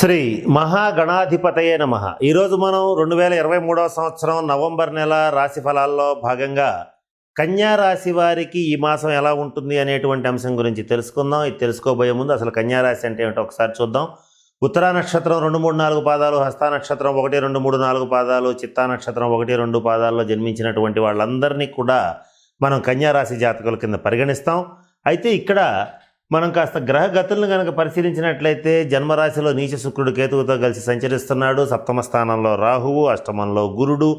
శ్రీ మహాగణాధిపతయే నమ. ఈరోజు మనం రెండు వేల ఇరవై మూడవ సంవత్సరం నవంబర్ నెల రాశి ఫలాల్లో భాగంగా కన్యా రాశి వారికి ఈ మాసం ఎలా ఉంటుంది అనేటువంటి అంశం గురించి తెలుసుకుందాం. ఇది తెలుసుకోబోయే ముందు అసలు కన్యా రాశి అంటే ఏమిటో ఒకసారి చూద్దాం. ఉత్తరా నక్షత్రం రెండు మూడు నాలుగు పాదాలు హస్త నక్షత్రం ఒకటి రెండు మూడు నాలుగు పాదాలు చిత్తా నక్షత్రం ఒకటి రెండు పాదాల్లో జన్మించినటువంటి వాళ్ళందరినీ కూడా మనం కన్యా రాశి జాతకుల కింద పరిగణిస్తాం. అయితే ఇక్కడ మనం కాస్త గ్రహ గతులను కనుక పరిశీలించినట్లయితే జన్మరాశిలో నీచ శుక్రుడు కేతువుతో కలిసి సంచరిస్తున్నాడు. సప్తమ స్థానంలో రాహువు అష్టమంలో గురుడు.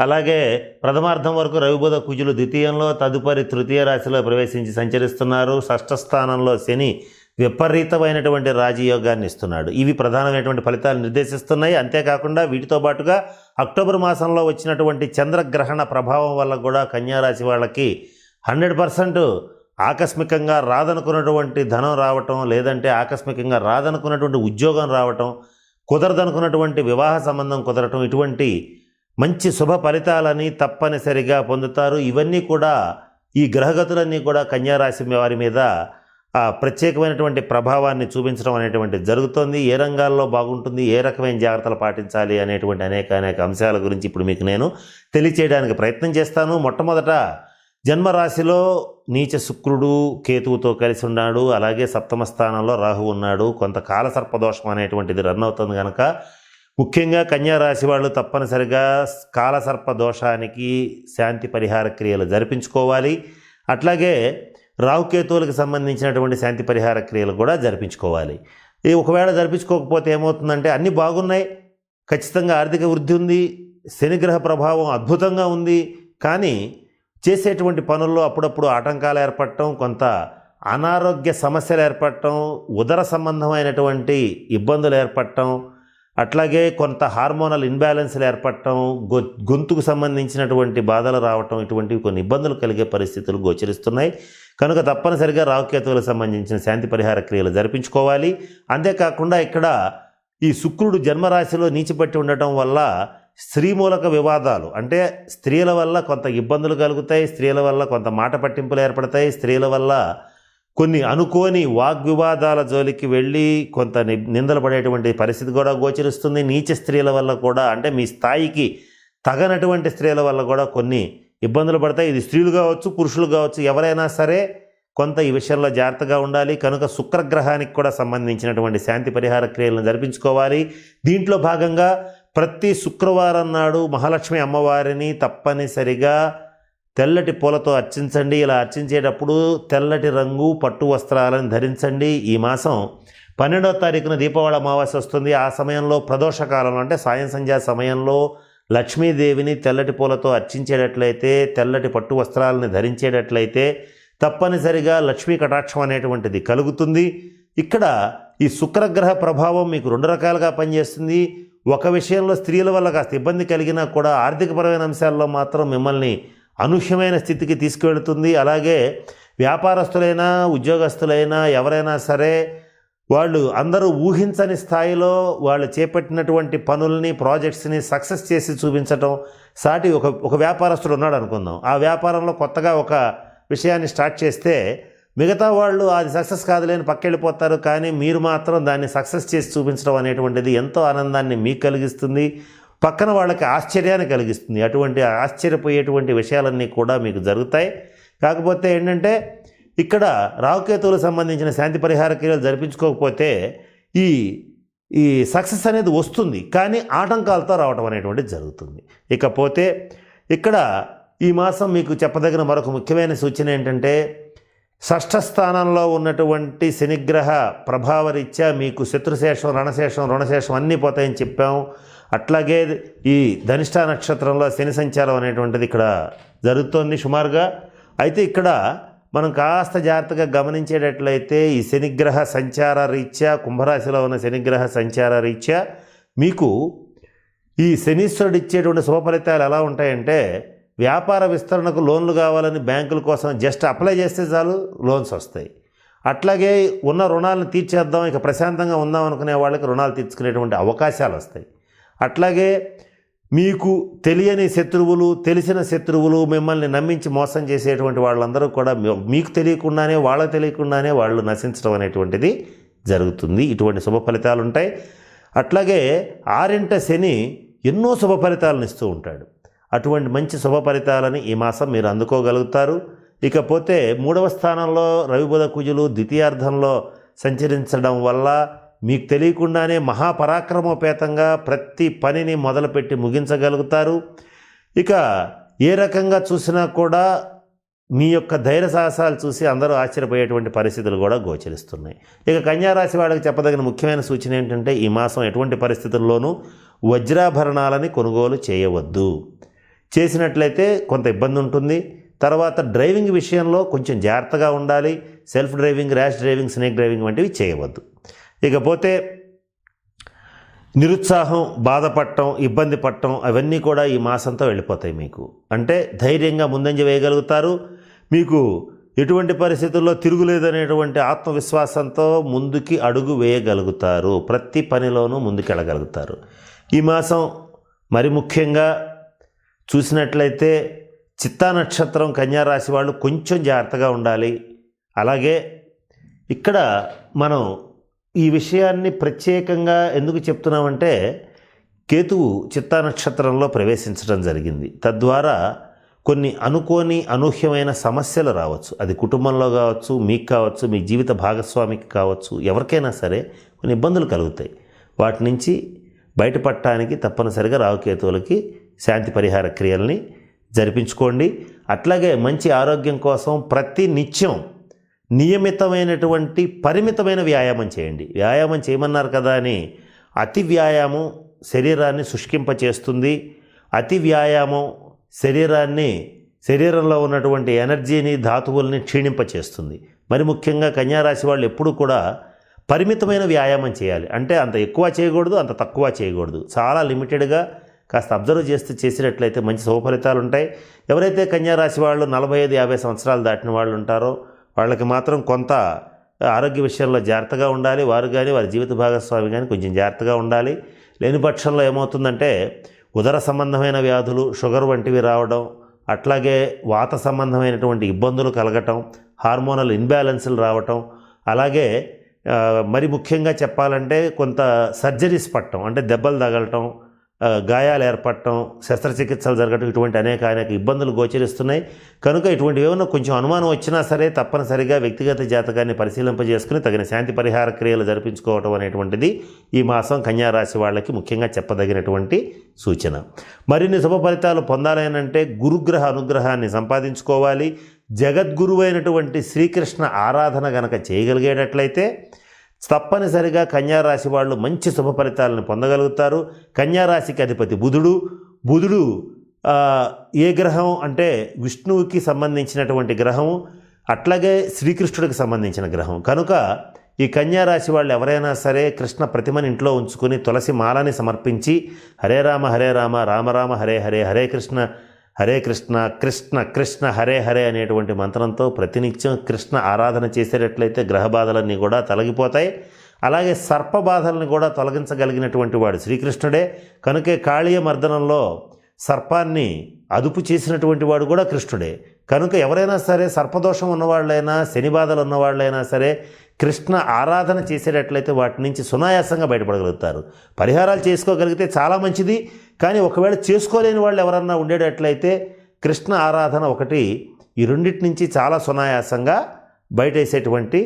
అలాగే ప్రథమార్థం వరకు రవిబుధ కుజులు ద్వితీయంలో తదుపరి తృతీయ రాశిలో ప్రవేశించి సంచరిస్తున్నారు. షష్ఠ స్థానంలో శని విపరీతమైనటువంటి రాజయోగాన్ని ఇస్తున్నాడు. ఇవి ప్రధానమైనటువంటి ఫలితాలు నిర్దేశిస్తున్నాయి. అంతేకాకుండా వీటితో పాటుగా అక్టోబర్ మాసంలో వచ్చినటువంటి చంద్రగ్రహణ ప్రభావం వల్ల కూడా కన్యారాశి వాళ్ళకి హండ్రెడ్ పర్సెంట్ ఆకస్మికంగా రాదనుకున్నటువంటి ధనం రావటం లేదంటే ఆకస్మికంగా రాదనుకున్నటువంటి ఉద్యోగం రావటం కుదరదనుకున్నటువంటి వివాహ సంబంధం కుదరటం ఇటువంటి మంచి శుభ ఫలితాలని తప్పనిసరిగా పొందుతారు. ఇవన్నీ కూడా ఈ గ్రహగతులన్నీ కూడా కన్యారాశి వారి మీద ప్రత్యేకమైనటువంటి ప్రభావాన్ని చూపించడం అనేటువంటి జరుగుతుంది. ఏ రంగాల్లో బాగుంటుంది ఏ రకమైన జాగ్రత్తలు పాటించాలి అనేటువంటి అనేక అనేక అంశాల గురించి ఇప్పుడు మీకు నేను తెలియచేయడానికి ప్రయత్నం చేస్తాను. మొట్టమొదట జన్మరాశిలో నీచ శుక్రుడు కేతువుతో కలిసి ఉన్నాడు. అలాగే సప్తమ స్థానంలో రాహు ఉన్నాడు. కొంతకాల సర్పదోషం అనేటువంటిది రన్ అవుతుంది కనుక ముఖ్యంగా కన్యారాశి వాళ్ళు తప్పనిసరిగా కాలసర్ప దోషానికి శాంతి పరిహార క్రియలు జరిపించుకోవాలి. అట్లాగే రాహుకేతువులకు సంబంధించినటువంటి శాంతి పరిహార క్రియలు కూడా జరిపించుకోవాలి. ఈ ఒకవేళ జరిపించుకోకపోతే ఏమవుతుందంటే అన్నీ బాగున్నాయి. ఖచ్చితంగా ఆర్థిక వృద్ధి ఉంది. శనిగ్రహ ప్రభావం అద్భుతంగా ఉంది. కానీ చేసేటువంటి పనుల్లో అప్పుడప్పుడు ఆటంకాలు ఏర్పడటం కొంత అనారోగ్య సమస్యలు ఏర్పడటం ఉదర సంబంధమైనటువంటి ఇబ్బందులు ఏర్పడటం అట్లాగే కొంత హార్మోనల్ ఇన్బ్యాలెన్స్లు ఏర్పడటం గొ గొంతుకు సంబంధించినటువంటి బాధలు రావటం ఇటువంటివి కొన్ని ఇబ్బందులు కలిగే పరిస్థితులు గోచరిస్తున్నాయి. కనుక తప్పనిసరిగా రావుకేతువులకు సంబంధించిన శాంతి పరిహార క్రియలు జరిపించుకోవాలి. అంతేకాకుండా ఇక్కడ ఈ శుక్రుడు జన్మరాశిలో నీచిపట్టి ఉండటం వల్ల స్త్రీ మూలక వివాదాలు. అంటే స్త్రీల వల్ల కొంత ఇబ్బందులు కలుగుతాయి స్త్రీల వల్ల కొంత మాట పట్టింపులు ఏర్పడతాయి స్త్రీల వల్ల కొన్ని అనుకోని వాగ్వివాదాల జోలికి వెళ్ళి కొంత ని- నిందలు పడేటువంటి పరిస్థితి కూడా గోచరిస్తుంది. నీచ స్త్రీల వల్ల కూడా అంటే మీ స్థాయికి తగనటువంటి స్త్రీల వల్ల కూడా కొన్ని ఇబ్బందులు పడతాయి. ఇది స్త్రీలు కావచ్చు పురుషులు కావచ్చు ఎవరైనా సరే కొంత ఈ విషయంలో జాగ్రత్తగా ఉండాలి. కనుక శుక్రగ్రహానికి కూడా సంబంధించినటువంటి శాంతి పరిహార క్రియలను జరిపించుకోవాలి. దీంట్లో భాగంగా ప్రతి శుక్రవారం నాడు మహాలక్ష్మి అమ్మవారిని తప్పనిసరిగా తెల్లటి పూలతో అర్చించండి. ఇలా అర్చించేటప్పుడు తెల్లటి రంగు పట్టు వస్త్రాలను ధరించండి. ఈ మాసం పన్నెండవ తారీఖున దీపావళి అమావాస్య వస్తుంది. ఆ సమయంలో ప్రదోషకాలంలో అంటే సాయం సంధ్యా సమయంలో లక్ష్మీదేవిని తెల్లటి పూలతో అర్చించేటట్లయితే తెల్లటి పట్టు వస్త్రాలను ధరించేటట్లయితే తప్పనిసరిగా లక్ష్మీ కటాక్షం అనేటువంటిది కలుగుతుంది. ఇక్కడ ఈ శుక్రగ్రహ ప్రభావం మీకు రెండు రకాలుగా పనిచేస్తుంది. ఒక విషయంలో స్త్రీల వల్ల కాస్త ఇబ్బంది కలిగినా కూడా ఆర్థికపరమైన అంశాల్లో మాత్రం మిమ్మల్ని అనూహ్యమైన స్థితికి తీసుకువెళుతుంది. అలాగే వ్యాపారస్తులైనా ఉద్యోగస్తులైనా ఎవరైనా సరే వాళ్ళు అందరూ ఊహించని స్థాయిలో వాళ్ళు చేపట్టినటువంటి పనుల్ని ప్రాజెక్ట్స్ని సక్సెస్ చేసి చూపించటం సాటి ఒక ఒక వ్యాపారస్తుడు ఉన్నాడు అనుకుందాం ఆ వ్యాపారంలో కొత్తగా ఒక విషయాన్ని స్టార్ట్ చేస్తే మిగతా వాళ్ళు అది సక్సెస్ కాదులేని పక్కెళ్ళిపోతారు కానీ మీరు మాత్రం దాన్ని సక్సెస్ చేసి చూపించడం అనేటువంటిది ఎంతో ఆనందాన్ని మీకు కలిగిస్తుంది పక్కన వాళ్ళకి ఆశ్చర్యాన్ని కలిగిస్తుంది. అటువంటి ఆశ్చర్యపోయేటువంటి విషయాలన్నీ కూడా మీకు జరుగుతాయి. కాకపోతే ఏంటంటే ఇక్కడ రావుకేతువులకు సంబంధించిన శాంతి పరిహార క్రియలు జరిపించుకోకపోతే ఈ ఈ సక్సెస్ అనేది వస్తుంది కానీ ఆటంకాలతో రావడం అనేటువంటిది జరుగుతుంది. ఇకపోతే ఇక్కడ ఈ మాసం మీకు చెప్పదగిన మరొక ముఖ్యమైన సూచన ఏంటంటే షష్ఠ స్థానంలో ఉన్నటువంటి శనిగ్రహ ప్రభావరీత్యా మీకు శత్రుశేషం రణశేషం రుణశేషం అన్నీ పోతాయని చెప్పాం. అట్లాగే ఈ ధనిష్ట నక్షత్రంలో శని సంచారం అనేటువంటిది ఇక్కడ జరుగుతోంది సుమారుగా. అయితే ఇక్కడ మనం కాస్త జాగ్రత్తగా గమనించేటట్లయితే ఈ శనిగ్రహ సంచార రీత్యా కుంభరాశిలో ఉన్న శనిగ్రహ సంచార రీత్యా మీకు ఈ శనీశ్వరుడు ఇచ్చేటువంటి శుభ ఫలితాలు ఎలా ఉంటాయంటే వ్యాపార విస్తరణకు లోన్లు కావాలని బ్యాంకుల కోసం జస్ట్ అప్లై చేస్తే చాలు లోన్స్ వస్తాయి. అట్లాగే ఉన్న రుణాలను తీర్చేద్దాం ఇక ప్రశాంతంగా ఉందాం అనుకునే వాళ్ళకి రుణాలు తీర్చుకునేటువంటి అవకాశాలు వస్తాయి. అట్లాగే మీకు తెలియని శత్రువులు తెలిసిన శత్రువులు మిమ్మల్ని నమ్మించి మోసం చేసేటువంటి వాళ్ళందరూ కూడా మీకు తెలియకుండానే వాళ్ళ తెలియకుండానే వాళ్ళు నశించడం అనేటువంటిది జరుగుతుంది. ఇటువంటి శుభ ఫలితాలు ఉంటాయి అట్లాగే ఆరింట శని ఎన్నో శుభ ఫలితాలను ఇస్తూ ఉంటాడు. అటువంటి మంచి శుభ ఫలితాలని ఈ మాసం మీరు అందుకోగలుగుతారు. ఇకపోతే మూడవ స్థానంలో రవిబుధ కుజులు ద్వితీయార్థంలో సంచరించడం వల్ల మీకు తెలియకుండానే మహాపరాక్రమోపేతంగా ప్రతి పనిని మొదలుపెట్టి ముగించగలుగుతారు. ఇక ఏ రకంగా చూసినా కూడా మీ యొక్క ధైర్య సాహసాలు చూసి అందరూ ఆశ్చర్యపోయేటువంటి పరిస్థితులు కూడా గోచరిస్తున్నాయి. ఇక కన్యారాశి వాళ్ళకి చెప్పదగిన ముఖ్యమైన సూచన ఏంటంటే ఈ మాసం ఎటువంటి పరిస్థితుల్లోనూ వజ్రాభరణాలని కొనుగోలు చేయవద్దు. చేసినట్లయితే కొంత ఇబ్బంది ఉంటుంది. తర్వాత డ్రైవింగ్ విషయంలో కొంచెం జాగ్రత్తగా ఉండాలి. Self driving rash driving snake driving వంటివి చేయవద్దు. ఇకపోతే నిరుత్సాహం బాధపడటం ఇబ్బంది పడటం అవన్నీ కూడా ఈ మాసంతో వెళ్ళిపోతాయి మీకు. అంటే ధైర్యంగా ముందంజ వేయగలుగుతారు. మీకు ఎటువంటి పరిస్థితుల్లో తిరుగులేదనేటువంటి ఆత్మవిశ్వాసంతో ముందుకి అడుగు వేయగలుగుతారు. ప్రతి పనిలోనూ ముందుకెళ్ళగలుగుతారు. ఈ మాసం మరి ముఖ్యంగా చూసినట్లయితే చిత్తా నక్షత్రం కన్యారాశి వాళ్ళు కొంచెం జాగ్రత్తగా ఉండాలి. అలాగే ఇక్కడ మనం ఈ విషయాన్ని ప్రత్యేకంగా ఎందుకు చెప్తున్నామంటే కేతువు చిత్తా నక్షత్రంలో ప్రవేశించడం జరిగింది. తద్వారా కొన్ని అనుకోని అనూహ్యమైన సమస్యలు రావచ్చు. అది కుటుంబంలో కావచ్చు మీకు కావచ్చు మీ జీవిత భాగస్వామికి కావచ్చు ఎవరికైనా సరే కొన్ని ఇబ్బందులు కలుగుతాయి. వాటి నుంచి బయటపడటానికి తప్పనిసరిగా రావుకేతువులకి శాంతి పరిహార క్రియల్ని జరిపించుకోండి. అట్లాగే మంచి ఆరోగ్యం కోసం ప్రతి నిత్యం నియమితమైనటువంటి పరిమితమైన వ్యాయామం చేయండి. వ్యాయామం చేయమన్నారు కదా అని అతి వ్యాయామం శరీరాన్ని శుష్కింపచేస్తుంది అతి వ్యాయామం శరీరాన్ని శరీరంలో ఉన్నటువంటి ఎనర్జీని ధాతువుల్ని క్షీణింపచేస్తుంది మరి ముఖ్యంగా కన్యారాశి వాళ్ళు ఎప్పుడు కూడా పరిమితమైన వ్యాయామం చేయాలి. అంటే అంత ఎక్కువ చేయకూడదు అంత తక్కువ చేయకూడదు. చాలా లిమిటెడ్గా కాస్త అబ్జర్వ్ చేస్తూ చేసినట్లయితే మంచి శుభఫలితాలు ఉంటాయి. ఎవరైతే కన్యారాశి వాళ్ళు నలభై ఐదు యాభై సంవత్సరాలు దాటిన వాళ్ళు ఉంటారో వాళ్ళకి మాత్రం కొంత ఆరోగ్య విషయంలో జాగ్రత్తగా ఉండాలి. వారు కానీ వారి జీవిత భాగస్వామి కానీ కొంచెం జాగ్రత్తగా ఉండాలి. లేని పక్షంలో ఏమవుతుందంటే ఉదర సంబంధమైన వ్యాధులు షుగర్ వంటివి రావడం అట్లాగే వాత సంబంధమైనటువంటి ఇబ్బందులు కలగటం హార్మోనల్ ఇన్బ్యాలెన్స్లు రావటం అలాగే మరి ముఖ్యంగా చెప్పాలంటే కొంత సర్జరీస్ పట్టడం అంటే దెబ్బలు తగలటం గాయాలు ఏర్పడటం శస్త్రచికిత్సలు జరగటం ఇటువంటి అనేక అనేక ఇబ్బందులు గోచరిస్తున్నాయి. కనుక ఇటువంటి ఏమైనా కొంచెం అనుమానం వచ్చినా సరే తప్పనిసరిగా వ్యక్తిగత జాతకాన్ని పరిశీలింపజేసుకుని తగిన శాంతి పరిహార క్రియలు జరిపించుకోవటం అనేటువంటిది ఈ మాసం కన్యారాశి వాళ్ళకి ముఖ్యంగా చెప్పదగినటువంటి సూచన. మరిన్ని శుభ ఫలితాలు పొందాలనంటే గురుగ్రహ అనుగ్రహాన్ని సంపాదించుకోవాలి. జగద్గురువైనటువంటి శ్రీకృష్ణ ఆరాధన గనక చేయగలిగేటట్లయితే తప్పనిసరిగా కన్యారాశి వాళ్ళు మంచి శుభ ఫలితాలను పొందగలుగుతారు. కన్యారాశికి అధిపతి బుధుడు. బుధుడు ఏ గ్రహం అంటే విష్ణువుకి సంబంధించినటువంటి గ్రహం అట్లాగే శ్రీకృష్ణుడికి సంబంధించిన గ్రహం. కనుక ఈ కన్యారాశి వాళ్ళు ఎవరైనా సరే కృష్ణ ప్రతిమని ఇంట్లో ఉంచుకుని తులసి మాలని సమర్పించి హరే రామ హరే రామ రామ రామ హరే హరే హరే కృష్ణ హరే కృష్ణ కృష్ణ కృష్ణ హరే హరే అనేటువంటి మంత్రంతో ప్రతినిత్యం కృష్ణ ఆరాధన చేసేటట్లయితే గ్రహ బాధలన్నీ కూడా తొలగిపోతాయి. అలాగే సర్ప బాధలను కూడా తొలగించగలిగినటువంటి వాడు శ్రీకృష్ణుడే. కనుకే కాళీయ మర్దనంలో సర్పాన్ని అదుపు చేసినటువంటి వాడు కూడా కృష్ణుడే. కనుక ఎవరైనా సరే సర్పదోషం ఉన్నవాళ్ళైనా శని బాధలు ఉన్నవాళ్ళైనా సరే కృష్ణ ఆరాధన చేసేటట్లయితే వాటి నుంచి సునాయాసంగా బయటపడగలుగుతారు. పరిహారాలు చేసుకోగలిగితే చాలా మంచిది కానీ ఒకవేళ చేసుకోలేని వాళ్ళు ఎవరన్నా ఉండేటట్లయితే కృష్ణ ఆరాధన ఒకటి ఈ రెండింటి నుంచి చాలా సునాయాసంగా బయటేసేటువంటి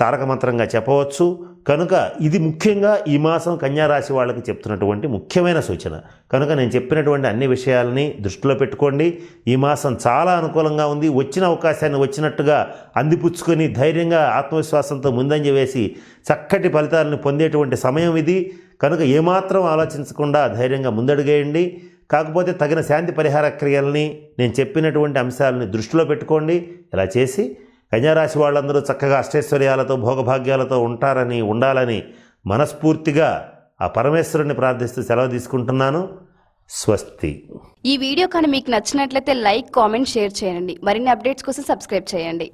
తారకమంత్రంగా చెప్పవచ్చు. కనుక ఇది ముఖ్యంగా ఈ మాసం కన్యారాశి వాళ్ళకి చెప్తున్నటువంటి ముఖ్యమైన సూచన. కనుక నేను చెప్పినటువంటి అన్ని విషయాలని దృష్టిలో పెట్టుకోండి. ఈ మాసం చాలా అనుకూలంగా ఉంది. వచ్చిన అవకాశాన్ని వచ్చినట్టుగా అందిపుచ్చుకొని ధైర్యంగా ఆత్మవిశ్వాసంతో ముందంజ వేసి చక్కటి ఫలితాలను పొందేటువంటి సమయం ఇది. కనుక ఏమాత్రం ఆలోచించకుండా ధైర్యంగా ముందడుగేయండి. కాకపోతే తగిన శాంతి పరిహార క్రియల్ని నేను చెప్పినటువంటి అంశాలని దృష్టిలో పెట్టుకోండి. ఇలా చేసి కన్యారాశి వాళ్ళందరూ చక్కగా అష్టైశ్వర్యాలతో భోగభాగ్యాలతో ఉంటారని ఉండాలని మనస్ఫూర్తిగా ఆ పరమేశ్వరుని ప్రార్థిస్తూ సెలవు తీసుకుంటున్నాను. స్వస్తి. ఈ వీడియో కానీ మీకు నచ్చినట్లయితే లైక్ కామెంట్ షేర్ చేయండి. మరిన్ని అప్డేట్స్ కోసం సబ్స్క్రైబ్ చేయండి.